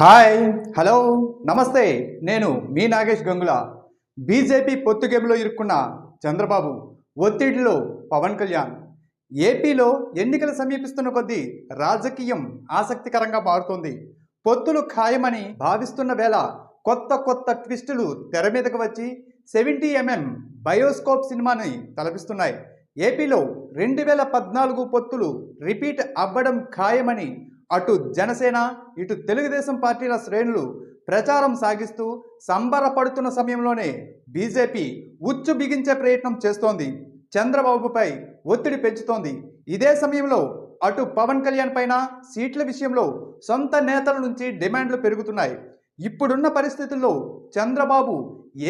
Hi hello నమస్తే నేను మీ నాగేష్ గంగుల. బీజేపీ పొత్తు ఇరుక్కున్న చంద్రబాబు ఒత్తిడిలో పవన్ కళ్యాణ్. ఏపీలో ఎన్నికలు సమీపిస్తున్న కొద్దీ రాజకీయం ఆసక్తికరంగా మారుతోంది. పొత్తులు ఖాయమని భావిస్తున్న వేళ కొత్త కొత్త ట్విస్టులు తెర మీదకు వచ్చి సెవెంటీ ఎంఎం బయోస్కోప్ సినిమాని తలపిస్తున్నాయి. ఏపీలో రెండు వేల పద్నాలుగు పొత్తులు రిపీట్ అవ్వడం ఖాయమని అటు జనసేన ఇటు తెలుగుదేశం పార్టీల శ్రేణులు ప్రచారం సాగిస్తూ సంబరపడుతున్న సమయంలోనే బీజేపీ ఉచ్చు బిగించే ప్రయత్నం చేస్తోంది. చంద్రబాబుపై ఒత్తిడి పెంచుతోంది. ఇదే సమయంలో అటు పవన్ కళ్యాణ్ పైన సీట్ల విషయంలో సొంత నేతల నుంచి డిమాండ్లు పెరుగుతున్నాయి. ఇప్పుడున్న పరిస్థితుల్లో చంద్రబాబు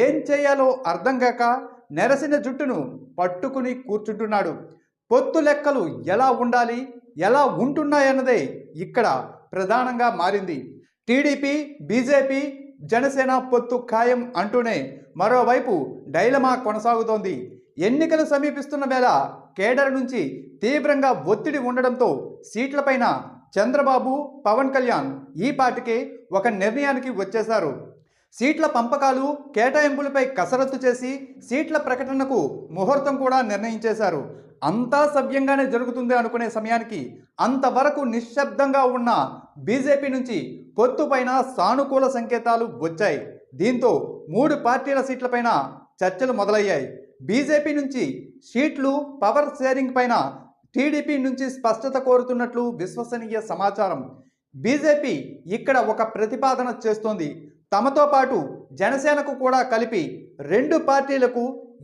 ఏం చేయాలో అర్థం కాక నెరసిన జుట్టును పట్టుకుని కూర్చుంటున్నాడు. పొత్తు లెక్కలు ఎలా ఉండాలి ఎలా ఉంటున్నాయన్నదే ఇక్కడ ప్రధానంగా మారింది. టీడీపీ బీజేపీ జనసేన పొత్తు ఖాయం అంటూనే మరోవైపు డైలమా కొనసాగుతోంది. ఎన్నికలు సమీపిస్తున్న వేళ కేడర్ నుంచి తీవ్రంగా ఒత్తిడి ఉండడంతో సీట్లపైన చంద్రబాబు పవన్ కళ్యాణ్ ఈ పార్టీకి ఒక నిర్ణయానికి వచ్చేశారు. సీట్ల పంపకాలు కేటాయింపులపై కసరత్తు చేసి సీట్ల ప్రకటనకు ముహూర్తం కూడా నిర్ణయించేశారు. అంతా సవ్యంగానే జరుగుతుంది అనుకునే సమయానికి అంతవరకు నిశ్శబ్దంగా ఉన్న బీజేపీ నుంచి పొత్తుపైన సానుకూల సంకేతాలు వచ్చాయి. దీంతో మూడు పార్టీల సీట్లపైన చర్చలు మొదలయ్యాయి. బీజేపీ నుంచి సీట్లు పవర్ షేరింగ్ పైన టీడీపీ నుంచి స్పష్టత కోరుతున్నట్లు విశ్వసనీయ సమాచారం. బీజేపీ ఇక్కడ ఒక ప్రతిపాదన చేస్తోంది. తమతో పాటు జనసేనకు కూడా కలిపి రెండు పార్టీలకు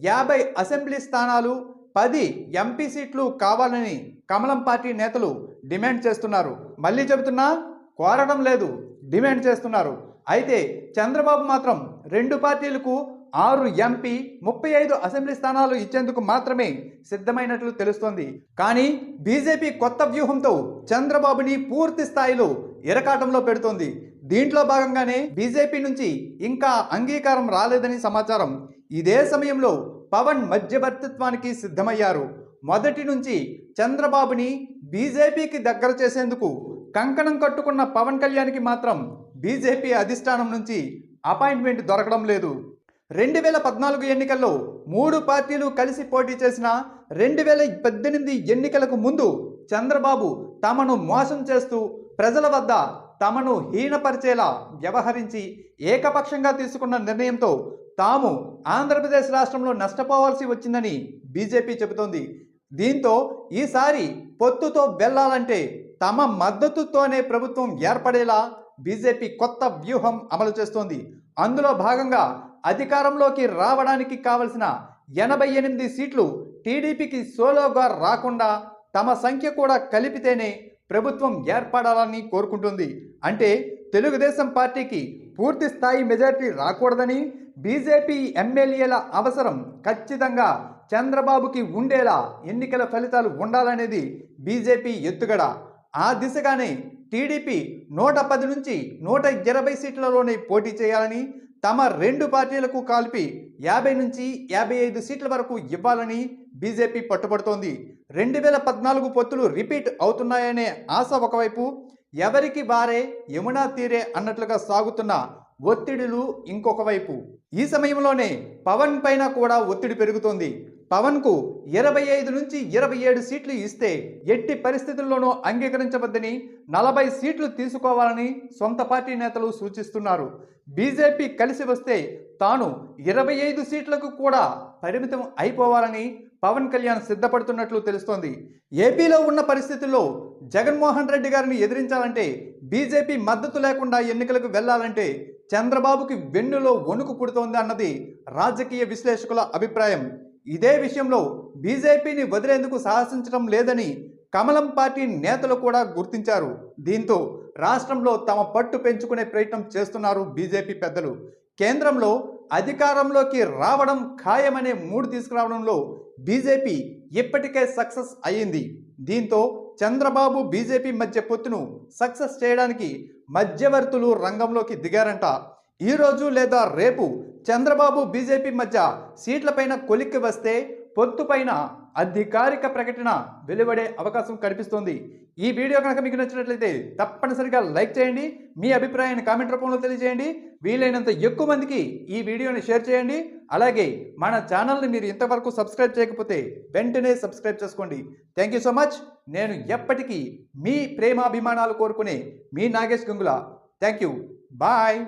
యాభై అసెంబ్లీ స్థానాలు పది ఎంపీ సీట్లు కావాలని కమలం పార్టీ నేతలు డిమాండ్ చేస్తున్నారు. మళ్ళీ చెబుతున్నా కోరడం లేదు డిమాండ్ చేస్తున్నారు. అయితే చంద్రబాబు మాత్రం రెండు పార్టీలకు ఆరు ఎంపీ ముప్పై ఐదు అసెంబ్లీ స్థానాలు ఇచ్చేందుకు మాత్రమే సిద్ధమైనట్లు తెలుస్తోంది. కానీ బీజేపీ కొత్త వ్యూహంతో చంద్రబాబుని పూర్తి స్థాయిలో ఇరకాటంలో పెడుతోంది. దీంట్లో భాగంగానే బీజేపీ నుంచి ఇంకా అంగీకారం రాలేదని సమాచారం ఇదే సమయంలో పవన్ మధ్యవర్తిత్వానికి సిద్ధమయ్యారు. మొదటి నుంచి చంద్రబాబుని బీజేపీకి దగ్గర చేసేందుకు కంకణం కట్టుకున్న పవన్ కళ్యాణ్కి మాత్రం బీజేపీ అధిష్టానం నుంచి అపాయింట్మెంట్ దొరకడం లేదు. రెండు వేల పద్నాలుగు ఎన్నికల్లో మూడు పార్టీలు కలిసి పోటీ చేసిన రెండు వేల పద్దెనిమిది ఎన్నికలకు ముందు చంద్రబాబు తమను మోసం చేస్తూ ప్రజల వద్ద తమను హీనపరిచేలా వ్యవహరించి ఏకపక్షంగా తీసుకున్న నిర్ణయంతో తాము ఆంధ్రప్రదేశ్ రాష్ట్రంలో నష్టపోవాల్సి వచ్చిందని బీజేపీ చెబుతోంది. దీంతో ఈసారి పొత్తుతో వెళ్ళాలంటే తమ మద్దతుతోనే ప్రభుత్వం ఏర్పడేలా బీజేపీ కొత్త వ్యూహం అమలు చేస్తోంది. అందులో భాగంగా అధికారంలోకి రావడానికి కావలసిన ఎనభై ఎనిమిది సీట్లు టీడీపీకి సోలోగా రాకుండా తమ సంఖ్య కూడా కలిపితేనే ప్రభుత్వం ఏర్పడాలని కోరుకుంటుంది. అంటే తెలుగుదేశం పార్టీకి పూర్తి స్థాయి మెజారిటీ రాకూడదని బీజేపీ ఎమ్మెల్యేల అవసరం ఖచ్చితంగా చంద్రబాబుకి ఉండేలా ఎన్నికల ఫలితాలు ఉండాలనేది బీజేపీ ఎత్తుగడ. ఆ దిశగానే టీడీపీ నూట పది నుంచి నూట ఇరవై సీట్లలోనే పోటీ చేయాలని తమ రెండు పార్టీలకు కలిపి యాభై నుంచి యాభై ఐదు సీట్ల వరకు ఇవ్వాలని బీజేపీ పట్టుబడుతోంది. రెండు వేల పద్నాలుగు పొత్తులు రిపీట్ అవుతున్నాయనే ఆశ ఒకవైపు ఎవరికి వారే యమునా తీరే అన్నట్లుగా సాగుతున్న ఒత్తిడులు ఇంకొక వైపు. ఈ సమయంలోనే పవన్ పైన కూడా ఒత్తిడి పెరుగుతోంది. పవన్కు ఇరవై ఐదు నుంచి ఇరవై ఏడు సీట్లు ఇస్తే ఎట్టి పరిస్థితుల్లోనూ అంగీకరించవద్దని నలభై సీట్లు తీసుకోవాలని సొంత పార్టీ నేతలు సూచిస్తున్నారు. బీజేపీ కలిసి వస్తే తాను ఇరవై ఐదు సీట్లకు కూడా పరిమితం అయిపోవాలని పవన్ కళ్యాణ్ సిద్ధపడుతున్నట్లు తెలుస్తోంది. ఏపీలో ఉన్న పరిస్థితుల్లో జగన్మోహన్ రెడ్డి గారిని ఎదిరించాలంటే బీజేపీ మద్దతు లేకుండా ఎన్నికలకు వెళ్ళాలంటే చంద్రబాబుకి వెన్నులో వణుకు పుడుతోంది అన్నది రాజకీయ విశ్లేషకుల అభిప్రాయం. ఇదే విషయంలో బీజేపీని వదిలేందుకు సాహసించడం లేదని కమలం పార్టీ నేతలు కూడా గుర్తించారు. దీంతో రాష్ట్రంలో తమ పట్టు పెంచుకునే ప్రయత్నం చేస్తున్నారు బీజేపీ పెద్దలు. కేంద్రంలో అధికారంలోకి రావడం ఖాయమనే మూడు తీసుకురావడంలో బీజేపీ ఇప్పటికే సక్సెస్ అయ్యింది. దీంతో చంద్రబాబు బీజేపీ మధ్య పొత్తును సక్సెస్ చేయడానికి మధ్యవర్తులు రంగంలోకి దిగారంట. ఈరోజు లేదా రేపు చంద్రబాబు బీజేపీ మధ్య సీట్లపైన కొలిక్కి వస్తే పొత్తుపైన అధికారిక ప్రకటన వెలువడే అవకాశం కనిపిస్తోంది. ఈ వీడియో కనుక మీకు నచ్చినట్లయితే తప్పనిసరిగా లైక్ చేయండి. మీ అభిప్రాయాన్ని కామెంట్ రూపంలో తెలియజేయండి. వీలైనంత ఎక్కువ మందికి ఈ వీడియోని షేర్ చేయండి. అలాగే మన ఛానల్ని మీరు ఇంతవరకు సబ్స్క్రైబ్ చేయకపోతే వెంటనే సబ్స్క్రైబ్ చేసుకోండి. థ్యాంక్ యూ సో మచ్ నేను ఎప్పటికీ మీ ప్రేమాభిమానాలు కోరుకునే మీ Nagesh Gangula. Thank you bye